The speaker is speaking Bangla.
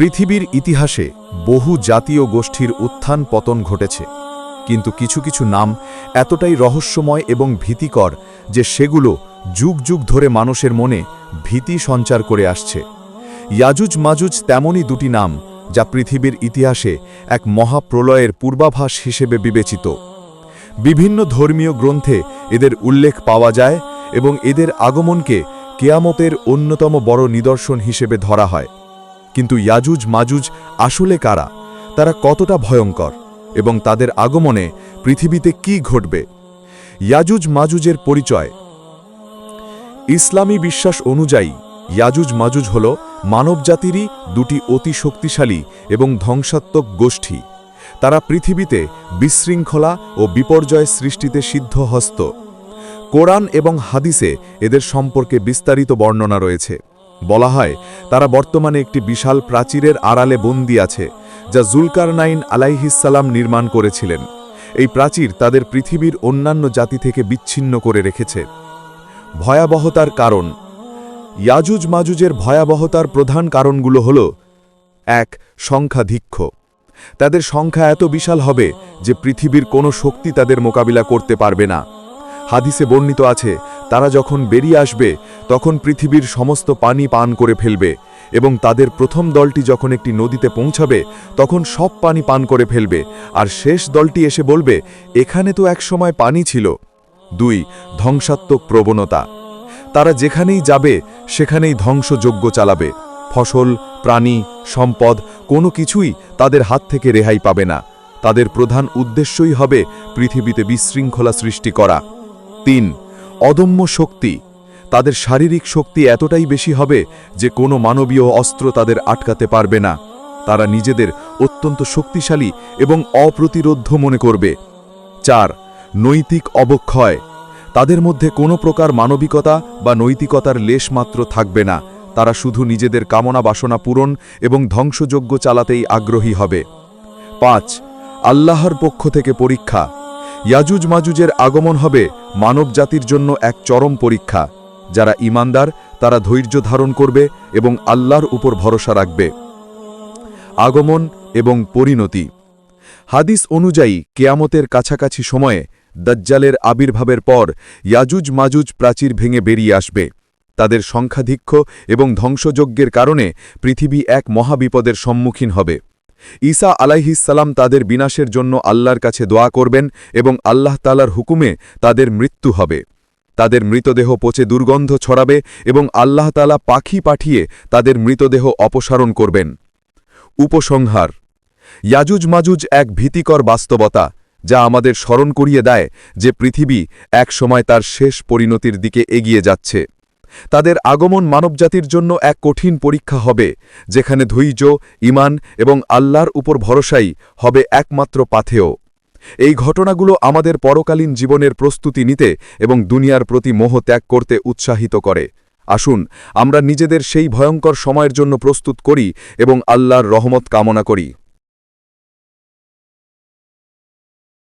পৃথিবীর ইতিহাসে বহু জাতীয় গোষ্ঠীর উত্থান পতন ঘটেছে। কিন্তু কিছু কিছু নাম এতটাই রহস্যময় এবং ভীতিকর যে সেগুলো যুগ যুগ ধরে মানুষের মনে ভীতি সঞ্চার করে আসছে। ইয়াজুজ মাজুজ তেমনই দুটি নাম যা পৃথিবীর ইতিহাসে এক মহাপ্রলয়ের পূর্বাভাস হিসেবে বিবেচিত। বিভিন্ন ধর্মীয় গ্রন্থে এদের উল্লেখ পাওয়া যায় এবং এদের আগমনকে কেয়ামতের অন্যতম বড় নিদর্শন হিসেবে ধরা হয়। কিন্তু ইয়াজুজ মাজুজ আসলে কারা? তারা কতটা ভয়ঙ্কর? এবং তাদের আগমনে পৃথিবীতে কি ঘটবে? ইয়াজুজ মাজুজের পরিচয়। ইসলামী বিশ্বাস অনুযায়ী, ইয়াজুজ মাজুজ হল মানবজাতিরই দুটি অতি শক্তিশালী এবং ধ্বংসাত্মক গোষ্ঠী। তারা পৃথিবীতে বিশৃঙ্খলা ও বিপর্যয় সৃষ্টিতে সিদ্ধহস্ত। কোরআন এবং হাদিসে এদের সম্পর্কে বিস্তারিত বর্ণনা রয়েছে। বলা হয়, তারা বর্তমানে একটি বিশাল প্রাচীরের আড়ালে বন্দি আছে, যা জুলকারনাইন আলাইহিসাল্লাম নির্মাণ করেছিলেন। এই প্রাচীর তাদের পৃথিবীর অন্যান্য জাতি থেকে বিচ্ছিন্ন করে রেখেছে। ভয়াবহতার কারণ। ইয়াজুজ মাজুজের ভয়াবহতার প্রধান কারণগুলো হল, এক সংখ্যাধিক্ষ তাদের সংখ্যা এত বিশাল হবে যে পৃথিবীর কোনো শক্তি তাদের মোকাবিলা করতে পারবে না। হাদিসে বর্ণিত আছে, তারা যখন বেরিয়ে আসবে, তখন পৃথিবীর সমস্ত পানি পান করে ফেলবে এবং তাদের প্রথম দলটি যখন একটি নদীতে পৌঁছাবে, তখন সব পানি পান করে ফেলবে। আর শেষ দলটি এসে বলবে, এখানে তো একসময় পানি ছিল। দুই, ধ্বংসাত্মক প্রবণতা। তারা যেখানেই যাবে, সেখানেই ধ্বংসযোগ্য চালাবে। ফসল, প্রাণী, সম্পদ, কোনো কিছুই তাদের হাত থেকে রেহাই পাবে না। তাদের প্রধান উদ্দেশ্যই হবে পৃথিবীতে বিশৃঙ্খলা সৃষ্টি করা। তিন, অদম্য শক্তি। তাদের শারীরিক শক্তি এতটাই বেশি হবে যে কোনো মানবীয় অস্ত্র তাদের আটকাতে পারবে না। তারা নিজেদের অত্যন্ত শক্তিশালী এবং অপ্রতিরোধ্য মনে করবে। চার, নৈতিক অবক্ষয়। তাদের মধ্যে কোনো প্রকার মানবিকতা বা নৈতিকতার লেশমাত্র থাকবে না। তারা শুধু নিজেদের কামনা বাসনা পূরণ এবং ধ্বংসযোগ্য চালাতেই আগ্রহী হবে। পাঁচ, আল্লাহর পক্ষ থেকে পরীক্ষা। ইয়াজুজ মাজুজের আগমন হবে মানব জাতির জন্য এক চরম পরীক্ষা। যারা ইমানদার, তারা ধৈর্য ধারণ করবে এবং আল্লাহর উপর ভরসা রাখবে। আগমন এবং পরিণতি। হাদিস অনুযায়ী, কেয়ামতের কাছাকাছি সময়ে দজ্জালের আবির্ভাবের পর ইয়াজুজ মাজুজ প্রাচীর ভেঙে বেরিয়ে আসবে। তাদের সংখ্যাধিক্ষ এবং ধ্বংসযজ্ঞের কারণে পৃথিবী এক মহাবিপদের সম্মুখীন হবে। ঈসা আলাইহিসাল্লাম তাদের বিনাশের জন্য আল্লাহর কাছে দোয়া করবেন এবং আল্লাহ তালার হুকুমে তাদের মৃত্যু হবে। তাদের মৃতদেহ পচে দুর্গন্ধ ছড়াবে এবং আল্লাহ তালা পাখি পাঠিয়ে তাদের মৃতদেহ অপসারণ করবেন। উপসংহার। ইয়াজুজ মাজুজ এক ভীতিকর বাস্তবতা যা আমাদের স্মরণ করিয়ে দেয় যে পৃথিবী এক সময় তার শেষ পরিণতির দিকে এগিয়ে যাচ্ছে। তাদের আগমন মানবজাতির জন্য এক কঠিন পরীক্ষা হবে, যেখানে ধৈর্য ইমান এবং আল্লাহর উপর ভরসাই হবে একমাত্র পাথেয়। এই ঘটনাগুলো আমাদের পরকালীন জীবনের প্রস্তুতি নিতে এবং দুনিয়ার প্রতি মোহ ত্যাগ করতে উৎসাহিত করে। আসুন, আমরা নিজেদের সেই ভয়ঙ্কর সময়ের জন্য প্রস্তুত করি এবং আল্লাহর রহমত কামনা করি।